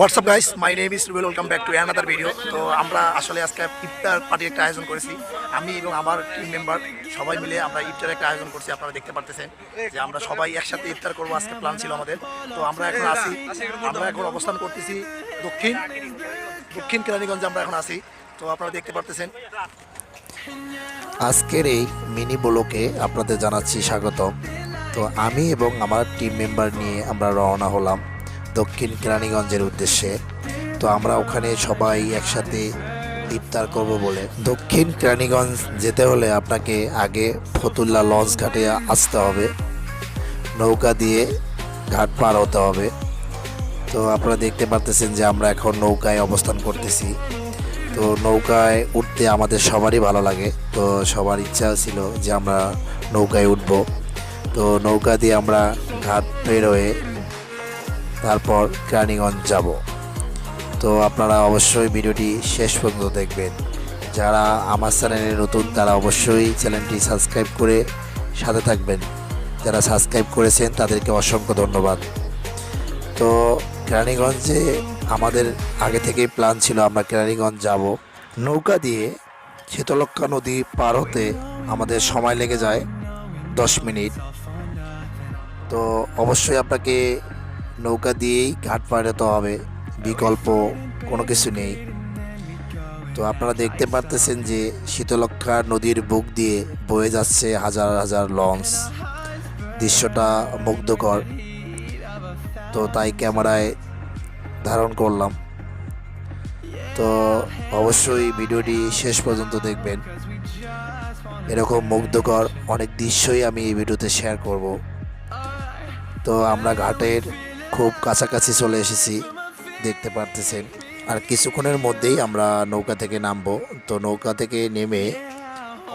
WhatsApp guys my name is Rubel welcome back to another video তো আমরা আসলে আজকে ইফতার পার্টির একটা আয়োজন করেছি। আমি এবং আমার টিম মেম্বার সবাই মিলে আমরা ইফতার একটা আয়োজন করছি, আপনারা দেখতে পারতেছেন। যে আমরা সবাই একসাথে ইফতার করব, আজকে প্ল্যান ছিল আমাদের। তো আমরা এখন আসি আমরা এখন অবস্থান করতেছি দক্ষিণ দক্ষিণ কেরানীগঞ্জে আমরা এখন আসি তো আপনারা দেখতে পারতেছেন। আজকের এই মিনি ব্লকে আপনাদের জানাচ্ছি স্বাগতম। তো আমি এবং আমার টিম মেম্বার নিয়ে আমরা রওনা হলাম। দক্ষিণ কেরানীগঞ্জের উদ্দেশ্যে। তো আমরা ওখানে সবাই একসাথে ইফতার করব বলে। দক্ষিণ কেরানীগঞ্জ যেতে হলে আপনাকে আগে ফতুল্লা লঞ্চ ঘাটে আসতে হবে। নৌকা দিয়ে ঘাট পার হতে হবে। তো আপনারা দেখতে পারতেছেন যে আমরা এখন নৌকায় অবস্থান করতেছি। তো নৌকায় উঠতে আমাদের সবারই ভালো লাগে। তো সবার ইচ্ছা ছিল যে আমরা নৌকায় উঠব। তো নৌকা দিয়ে আমরা ঘাট বের হয়ে তারপর কেরানীগঞ্জ যাব। তো আপনারা অবশ্যই ভিডিওটি শেষ পর্যন্ত দেখবেন। যারা আমার চ্যানেলে নতুন, তারা অবশ্যই চ্যানেলটি সাবস্ক্রাইব করে সাথে থাকবেন। যারা সাবস্ক্রাইব করেছেন, তাদেরকে অসংখ্য ধন্যবাদ। তো কেরানীগঞ্জে আমাদের আগে থেকেই প্ল্যান ছিল, আমরা কেরানীগঞ্জ যাব। নৌকা দিয়ে শীতলক্ষা নদী পার হতে আমাদের সময় লেগে যায় দশ মিনিট। তো অবশ্যই আপনাকে নৌকা দিয়েই ঘাট পার হতে হবে। বিকল্প কোনো কিছু নেই। তো আপনারা দেখতে পারতেছেন যে শীতলক্ষা নদীর বুক দিয়ে বয়ে যাচ্ছে হাজার হাজার লঞ্চ। দৃশ্যটা মুগ্ধকর। তো তাই ক্যামেরায় ধারণ করলাম। তো অবশ্যই ভিডিওটি শেষ পর্যন্ত দেখবেন। এরকম মুগ্ধকর অনেক দৃশ্যই আমি এই ভিডিওতে শেয়ার করব। তো আমরা ঘাটের খুব কাছাকাছি চলে এসেছি, দেখতে পারতেছেন। আর কিছুক্ষণের মধ্যেই আমরা নৌকা থেকে নামবো। তো নৌকা থেকে নেমে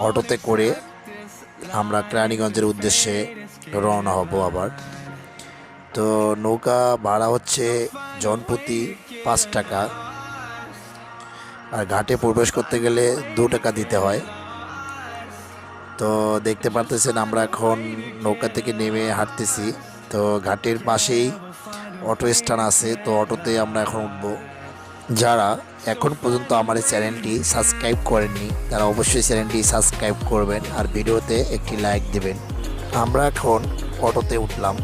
অটোতে করে আমরা কেরানীগঞ্জের উদ্দেশ্যে রওনা হব আবার। তো নৌকা ভাড়া হচ্ছে জনপ্রতি পাঁচ টাকা। আর ঘাটে প্রবেশ করতে গেলে দু টাকা দিতে হয়। তো দেখতে পারতেছেন আমরা এখন নৌকা থেকে নেমে হাঁটতেছি। তো ঘাটের পাশেই অটো স্ট্যান্ড আছে, তো অটোতে আমরা এখন উঠবো। যারা এখন পর্যন্ত আমার এই চ্যানেলটি সাবস্ক্রাইব করেননি, তারা অবশ্যই চ্যানেলটি সাবস্ক্রাইব করবেন আর ভিডিওতে একটি লাইক দেবেন। আমরা এখন অটোতে উঠলাম।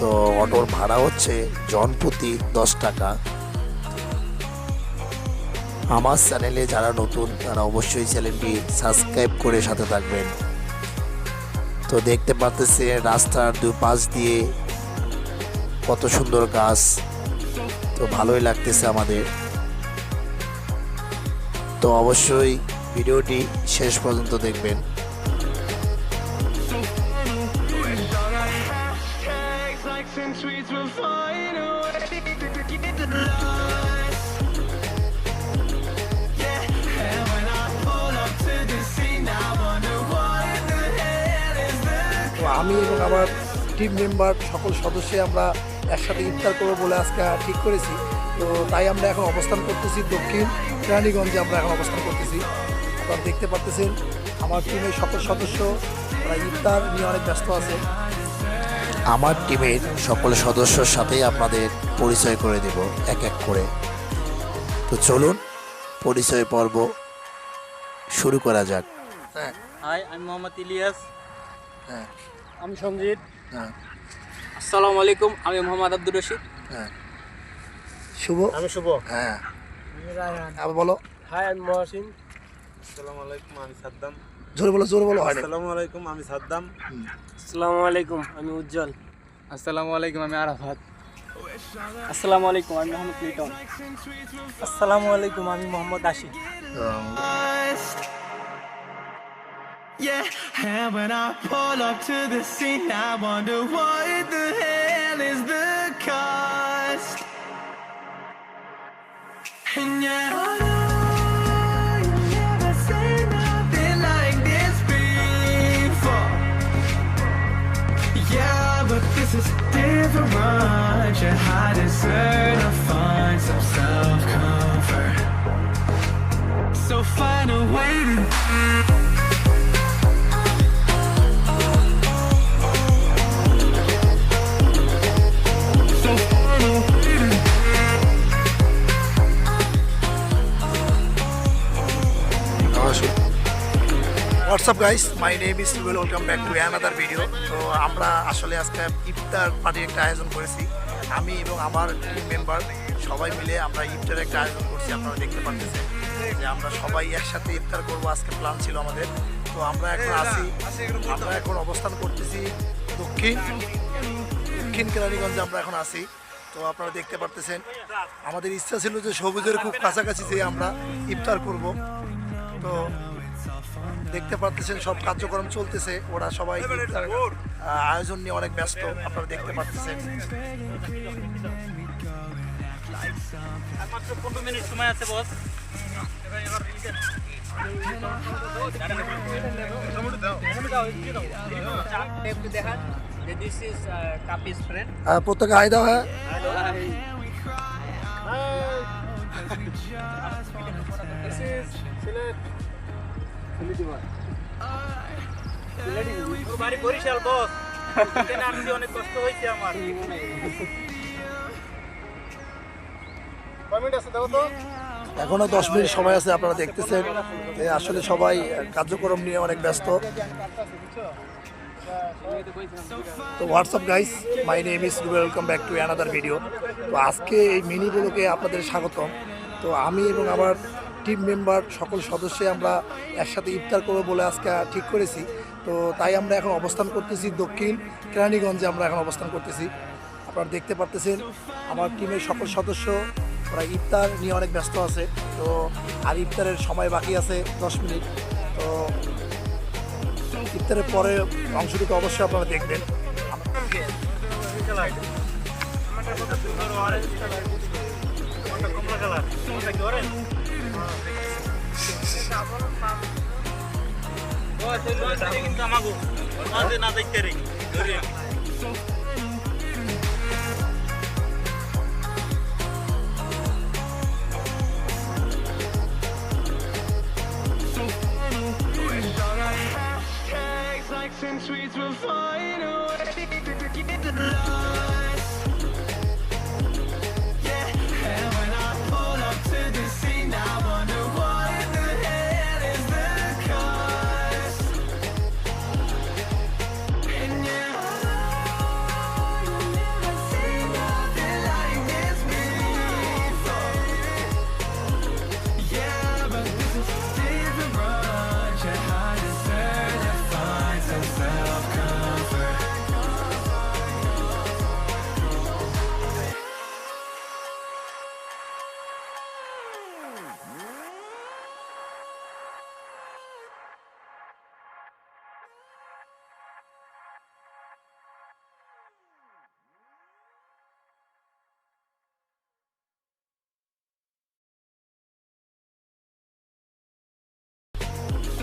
তো অটোর ভাড়া হচ্ছে জনপ্রতি দশ টাকা। আমার চ্যানেলে যারা নতুন, তারা অবশ্যই চ্যানেলটি সাবস্ক্রাইব করে সাথে থাকবেন। তো দেখতে পারতেছে রাস্তার দুই পাশ দিয়ে কত সুন্দর গাছ। তো ভালোই লাগতেছে আমাদের। তো অবশ্যই ভিডিওটি শেষ পর্যন্ত দেখবেন। আমি এবং আমার টিম মেম্বার সকল সদস্যে আমরা একসাথে ইফতার করব বলে আজকে ঠিক করেছি। তো তাই আমরা এখন অবস্থান করতেছি দক্ষিণ কেরানীগঞ্জে আমরা এখন অবস্থান করতেছি। আপনারা দেখতে পারতেছেন আমার টিমের সকল সদস্য তারা ইফতার নিয়ে অনেক ব্যস্ত আছে। আমার টিমের সকল সদস্যর সাথেই আপনাদের পরিচয় করে দেব এক এক করে। তো চলুন পরিচয় পর্ব শুরু করা যাক। হ্যাঁ। হাই আমি মোহাম্মদ ইলিয়াস হ্যাঁ। আমি সঞ্জিত হ্যাঁ। আসসালামু আলাইকুম আমি মোহাম্মদ আব্দুর রশিদ। হ্যাঁ। শুভ? আমি শুভ। হ্যাঁ। আবার বলো। হাই আমি মহাসিন। আসসালামু আলাইকুম আমি সাদ্দাম। জোরে বলো জোরে বলো হয় আসসালামু আলাইকুম আমি সাদ্দাম। আসসালামু আলাইকুম আমি উজ্জ্বল। আসসালামু আলাইকুম আমি আরাফাত। আসসালামু আলাইকুম আমি মোহাম্মদ লিটন আসসালামু আলাইকুম আমি Mohammad Ashiq. Yeah, and when I pull up to the scene, I wonder what the hell is the cost. And yeah, I know you never nothing like this before. Yeah, but this is different. You I deserve WhatsApp guys my name is Rubel welcome back to another video তো আমরা আসলে আজকে ইফতার পার্টির একটা আয়োজন করেছি। আমি এবং আমার টিম মেম্বার সবাই মিলে আমরা ইফতার একটা আয়োজন করছি, আপনারা দেখতে পাচ্ছেন। যে আমরা সবাই একসাথে ইফতার করব, আজকে প্ল্যান ছিল আমাদের। তো আমরা এখন আছি, আমরা এখন অবস্থান করতেছি দক্ষিণ দক্ষিণ কেরানীগঞ্জে আমরা এখন আছি। তো আপনারা দেখতে পারতেছেন, আমাদের ইচ্ছা ছিল যে সবুজের খুব কাছাকাছি যে আমরা ইফতার করব। তো দেখতে পারতেছেন সব কার্যক্রম চলতেছে। ওরা সবাই আহ, আয়োজন নিয়ে অনেক ব্যস্ত আপনারা দেখতে পারতেছেন। মাত্র পনেরো মিনিট সময় আছে বস। This is বাড়ি বরিশাল বস। এখানে অনেক কষ্ট হয়েছে আমার। কমেন্ট আছে দাও তো? এখনও দশ মিনিট সময় আছে আপনারা দেখতেছেন। আসলে সবাই কার্যক্রম নিয়ে অনেক ব্যস্ত। তো WhatsApp guys my name is welcome back to another video তো আজকে এই মিনিগুলোকে আপনাদের স্বাগতম। তো আমি এবং আমার টিম মেম্বার সকল সদস্যে আমরা একসাথে ইফতার করব বলে আজকে ঠিক করেছি। তো তাই আমরা এখন অবস্থান করতেছি দক্ষিণ কেরানীগঞ্জে, আমরা এখন অবস্থান করতেছি। আপনারা দেখতে পারতেছেন, আমার টিমের সকল সদস্য, ওরা ইফতার নিয়ে অনেক ব্যস্ত আছে। তো আর ইফতারের সময় বাকি আছে দশ মিনিট। তো ইফতারের পরে অংশটুকু অবশ্যই আপনারা দেখবেন। কিন্তু মাঝে না দেখতে রে।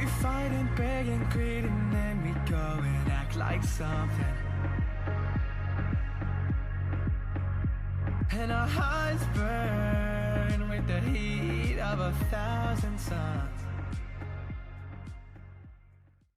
we fight and beg and greed and then we go and act like something. And our hearts burn with the heat of a thousand suns.